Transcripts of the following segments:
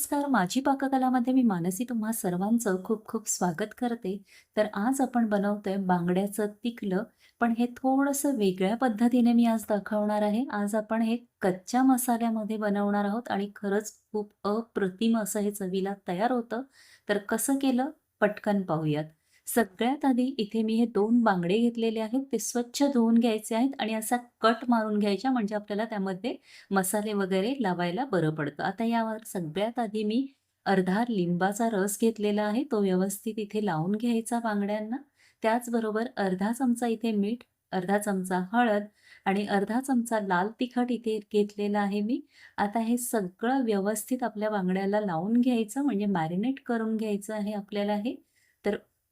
नमस्कार. माझी पाककलामध्ये मी मानसी तुम्हा सर्वांचं खूप खूप स्वागत करते. तर आज आपण बनवतोय बांगड्याचं तिकलं पण हे थोडंसं वेगळ्या पद्धतीने मी आज दाखवणार आहे. आज आपण हे कच्च्या मसाल्यामध्ये बनवणार आहोत आणि खरंच खूप अप्रतिम असं हे चवीला तयार होतं. तर कसं केलं? पटकन पाहूयात. सगळ्यात आधी इथे मी हे दोन बांगडे घेतलेले आहेत ते स्वच्छ धुवून घ्यायचे आहेत आणि असा कट मारून घ्यायच्या म्हणजे आपल्याला त्यामध्ये मसाले वगैरे लावायला बरं पडतं. आता यावर सगळ्यात आधी मी अर्धा लिंबाचा रस घेतलेला आहे तो व्यवस्थित इथे लावून घ्यायचा बांगड्यांना. त्याचबरोबर अर्धा चमचा इथे मीठ अर्धा चमचा हळद आणि अर्धा चमचा लाल तिखट इथे घेतलेला आहे मी. आता हे सगळं व्यवस्थित आपल्या बांगड्याला लावून घ्यायचं म्हणजे मॅरिनेट करून घ्यायचं आहे आपल्याला हे.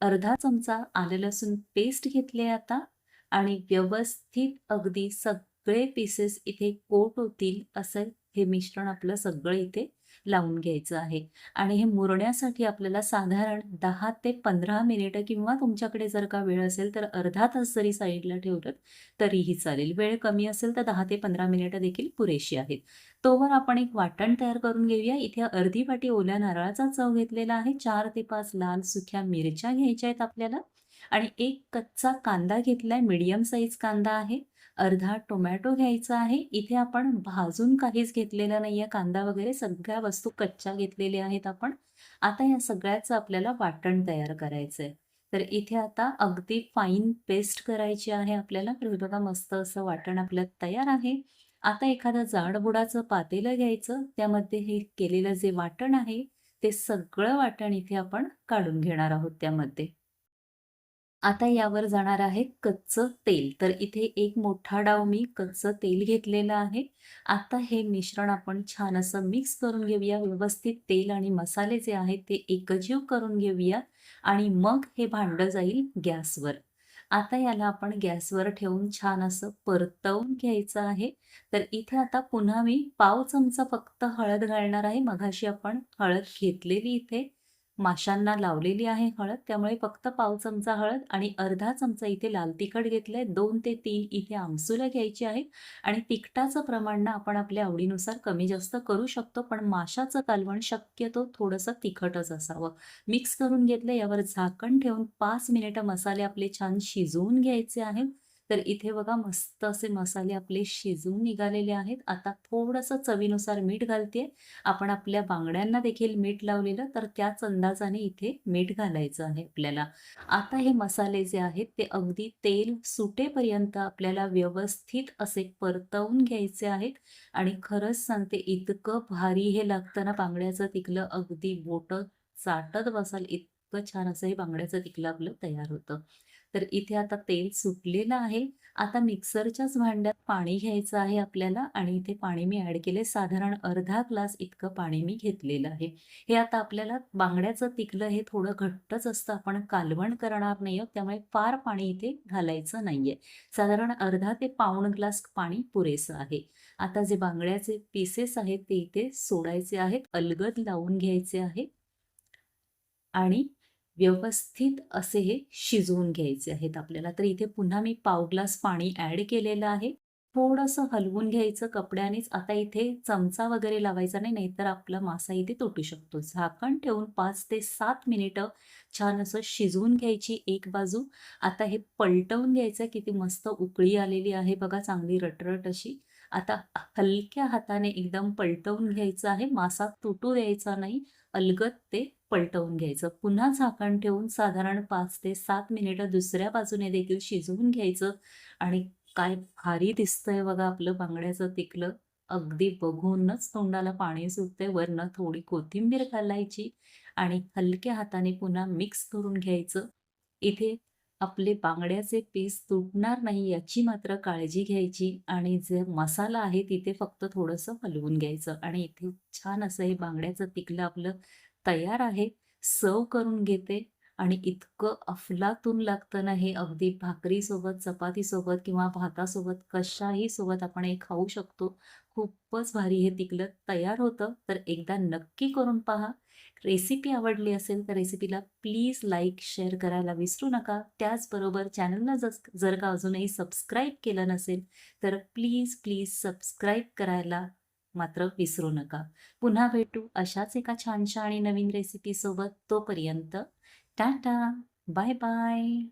अर्धा चमचा आले लसूण पेस्ट घेतले आता आणि व्यवस्थित अगदी सगळे पीसेस इथे कोट होतील असं हे मिश्रण आपलं सगळं इथे लावून घ्यायचं आहे. आणि हे मुरण्यासाठी आपल्याला साधारण दहा ते पंधरा मिनिटं किंवा तुमच्याकडे जर का वेळ असेल तर अर्धा तास जरी साईडला ठेवलं तरीही चालेल. वेळ कमी असेल तर दहा ते पंधरा मिनिटं देखील पुरेशी आहेत. तोवर आपण एक वाटण तयार करून घेऊया. इथे अर्धी वाटी ओल्या नारळाचा चव घेतलेला आहे. चार ते पाच लाल सुक्या मिरच्या घ्यायच्या आहेत आपल्याला. आणि एक कच्चा कांदा घेतलाय मीडियम साईज कांदा आहे. अर्धा टोमॅटो घ्यायचा आहे. इथे आपण भाजून काहीच घेतलेलं आहे कांदा वगैरे सगळ्या वस्तू कच्च्या घेतलेल्या आहेत आपण. आता या सगळ्याचं आपल्याला वाटण तयार करायचं आहे तर इथे आता अगदी फाईन पेस्ट करायची आहे आपल्याला. तर बघा मस्त असं वाटण आपलं तयार आहे. आता एखादं जाडबुडाचं पातेलं घ्यायचं. त्यामध्ये हे केलेलं जे वाटण आहे ते सगळं वाटण इथे आपण काढून घेणार आहोत त्यामध्ये. आता यावर जाणार आहे कच्चं तेल. तर इथे एक मोठा डाव मी कच्चं तेल घेतलेलं आहे. आता हे मिश्रण आपण छान असं मिक्स करून घेऊया. व्यवस्थित तेल आणि मसाले जे आहेत ते एकजीव करून घेऊया आणि मग हे भांडं जाईल गॅसवर. आता याला आपण गॅसवर ठेवून छान असं परतवून घ्यायचं आहे. तर इथे आता पुन्हा मी पाव चमचा फक्त हळद घालणार आहे. मघाशी आपण हळद घेतलेली इथे. माशांना लावलेली आहे हळद त्यामुळे फक्त पाव चमचा हळद आणि अर्धा चमचा इथे लाल तिखट घेतलंय. दोन ते तीन इथे आमसुलं घ्यायची आहेत आणि तिखटाचं प्रमाण ना आपण आपल्या आवडीनुसार कमी जास्त करू शकतो पण माशाचं कालवण शक्यतो थोडंसं तिखटच असावं. मिक्स करून घेतलं यावर झाकण ठेवून पाच मिनिटं मसाले आपले छान शिजवून घ्यायचे आहेत. तर इथे बघा मस्त असे मसाले आपले शिजून निघालेले आहेत. आता थोडंसं चवीनुसार मीठ घालते आपण आपल्या बांगड्यांना देखील मीठ लावलेलं तर त्याच अंदाजाने इथे मीठ घालायचं आहे आपल्याला. आता हे मसाले जे आहेत ते अगदी तेल सुटेपर्यंत आपल्याला व्यवस्थित असे परतवून घ्यायचे आहेत. आणि खरंच सांगते इतकं भारी हे लागतं ना बांगड्याचं तिकलं अगदी बोटं चाटत बसाल इतकं छान असं हे बांगड्याचं तिकलं आपलं तयार होतं. तर इथे आता तेल सुटलेलं आहे. आता मिक्सरच्याच भांड्यात पाणी घ्यायचं आहे आपल्याला आणि इथे पाणी मी ॲड केले साधारण अर्धा ग्लास इतकं पाणी मी घेतलेलं आहे. हे आता आपल्याला बांगड्याचं तिकलं हे थोडं घट्टच असतं. आपण कालवण करणार नाही आहोत. त्यामुळे फार पाणी इथे घालायचं नाहीये. साधारण अर्धा ते पाऊण ग्लास पाणी पुरेसं आहे. आता जे बांगड्याचे पीसेस आहेत ते इथे सोडायचे आहेत. अलगद लावून घ्यायचे आहे. आणि व्यवस्थित असे हे शिजवून घ्यायचे आहेत आपल्याला. तर इथे पुन्हा मी पाव ग्लास पाणी ॲड केलेलं आहे. थोडंसं हलवून घ्यायचं कपड्यानेच. आता इथे चमचा वगैरे लावायचा नाही नाहीतर आपला मासा इथे तुटू शकतो. झाकण ठेवून पाच ते सात मिनिटं छान असं शिजवून घ्यायची एक बाजू. आता हे पलटवून घ्यायचं किती मस्त उकळी आलेली आहे बघा चांगली रटरट अशी. आता हलक्या हाताने एकदम पलटवून घ्यायचं आहे. मासा तुटू द्यायचा नाही. अलगत ते पलटवून घ्यायचं. पुन्हा झाकण ठेवून साधारण पाच ते सात मिनिटं दुसऱ्या बाजूने देखील शिजवून घ्यायचं. आणि काय भारी दिसतंय बघा आपलं बांगड्याचं तिकलं अगदी बघूनच तोंडाला पाणी सुटते वरनं थोडी कोथिंबीर घालायची आणि हलक्या हाताने पुन्हा मिक्स करून घ्यायचं. इथे आपले बांगड्याचे पीस तुटणार नाही याची मात्र काळजी घ्यायची आणि जे मसाला आहे तिथे फक्त थोडंसं हलवून घ्यायचं. आणि इथे छान असं हे बांगड्याचं पिकलं आपलं तयार आहे. सर्व करून घेते. आणि इतकं अफलातून लागतं ना हे अगदी भाकरीसोबत चपातीसोबत किंवा भातासोबत कशाही सोबत आपण हे खाऊ शकतो खूपच भारी हे तिकलं तयार होतं तर एकदा नक्की करून पहा रेसिपी आवडली असेल तर रेसिपीला प्लीज लाईक शेअर करायला विसरू नका त्याचबरोबर चॅनलला जस जर का अजूनही सबस्क्राईब केलं नसेल तर प्लीज प्लीज सबस्क्राईब करायला मात्र विसरू नका. पुन्हा भेटू अशाच एका छानशा आणि नवीन रेसिपीसोबत. तोपर्यंत Tata. Bye bye.